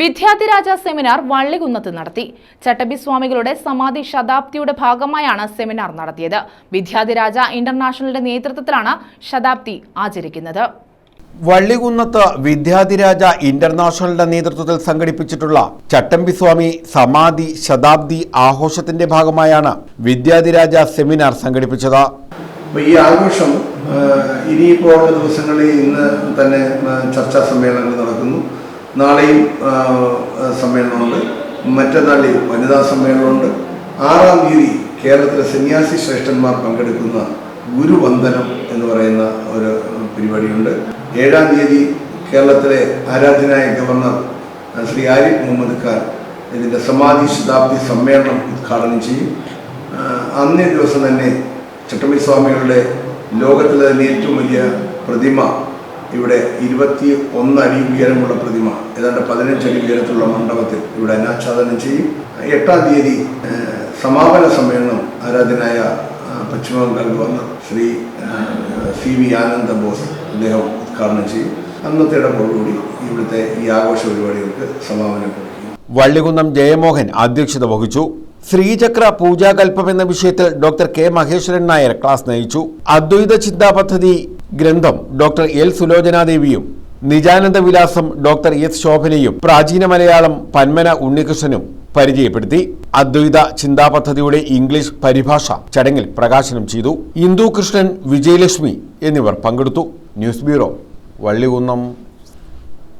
Vidyadhiraja seminar വള്ളികുന്നത്ത് നടത്തി. ചട്ടമ്പി സ്വാമികളുടെ സമാധി ശതാബ്ദിയുടെ ഭാഗമായാണ് സെമിനാർ നടത്തിയത്. വിദ്യാധിരാജ ഇന്റർനാഷണലിന്റെ നേതൃത്വത്തിലാണ് ശതാബ്ദി ആചരിക്കുന്നത്. വള്ളികുന്നത്ത് വിദ്യാധിരാജ ഇന്റർനാഷണലിന്റെ നേതൃത്വത്തിൽ സംഘടിപ്പിച്ചിട്ടുള്ള ചട്ടമ്പിസ്വാമി സമാധി ശതാബ്ദി ആഘോഷത്തിന്റെ ഭാഗമായാണ് വിദ്യാധിരാജ സെമിനാർ സംഘടിപ്പിച്ചത്. ഈ ആഘോഷം ഇനിയിപ്പോൾ ദിവസങ്ങളിൽ ഇന്ന് തന്നെ ചർച്ചാ സമ്മേളനങ്ങൾ നടക്കുന്നു. നാളെയും സമ്മേളനമുണ്ട്. മറ്റന്നാളിൽ വനിതാ സമ്മേളനമുണ്ട്. ആറാം തീയതി കേരളത്തിലെ സന്യാസി ശ്രേഷ്ഠന്മാർ പങ്കെടുക്കുന്ന ഗുരുവന്ദനം എന്ന് പറയുന്ന ഒരു പരിപാടിയുണ്ട്. ഏഴാം തീയതി കേരളത്തിലെ ആരാധ്യനായ ഗവർണർ ശ്രീ ആരിഫ് മുഹമ്മദ് ഖാൻ ഇതിന്റെ സമാധി ശതാബ്ദി സമ്മേളനം ഉദ്ഘാടനം ചെയ്യും. അന്നേ ദിവസം തന്നെ ചട്ടമ്പി സ്വാമികളുടെ ലോകത്തിലെ തന്നെ ഏറ്റവും വലിയ പ്രതിമ ഇവിടെ ഇരുപത്തി ഒന്ന് അടി ഉയരമുള്ള പ്രതിമ ഏതാണ്ട് പതിനഞ്ച് അടി ഉയരത്തിലുള്ള മണ്ഡപത്തിൽ ഇവിടെ അനാച്ഛാദനം ചെയ്യും. എട്ടാം തീയതി സമാപന സമ്മേളനം ആരാധനായ Paschimbangal governor Shri C V Ananda Bose അദ്ദേഹം ഉദ്ഘാടനം ചെയ്യും. അന്നത്തെ ഇടപോടുകൂടി ഇവിടുത്തെ ഈ ആഘോഷ പരിപാടികൾക്ക് സമാപനം വള്ളികുന്നം ജയമോഹൻ അധ്യക്ഷത വഹിച്ചു. ശ്രീചക്ര പൂജാകൽപ്പം എന്ന വിഷയത്തിൽ doctor K Maheshwaran Nair class നയിച്ചു. അദ്വൈത ചിന്താ പദ്ധതി ഗ്രന്ഥം ഡോക്ടർ എൽ. സുലോചനാദേവിയും നിജാനന്ദ വിലാസം ഡോക്ടർ എസ്. ശോഭനയും പ്രാചീന മലയാളം പന്മന ഉണ്ണികൃഷ്ണനും പരിചയപ്പെടുത്തി. അദ്വൈത ചിന്താ പദ്ധതിയുടെ ഇംഗ്ലീഷ് പരിഭാഷ ചടങ്ങിൽ പ്രകാശനം ചെയ്തു. ഇന്ദു കൃഷ്ണൻ വിജയലക്ഷ്മി എന്നിവർ പങ്കെടുത്തു. News bureau Vallikunnam.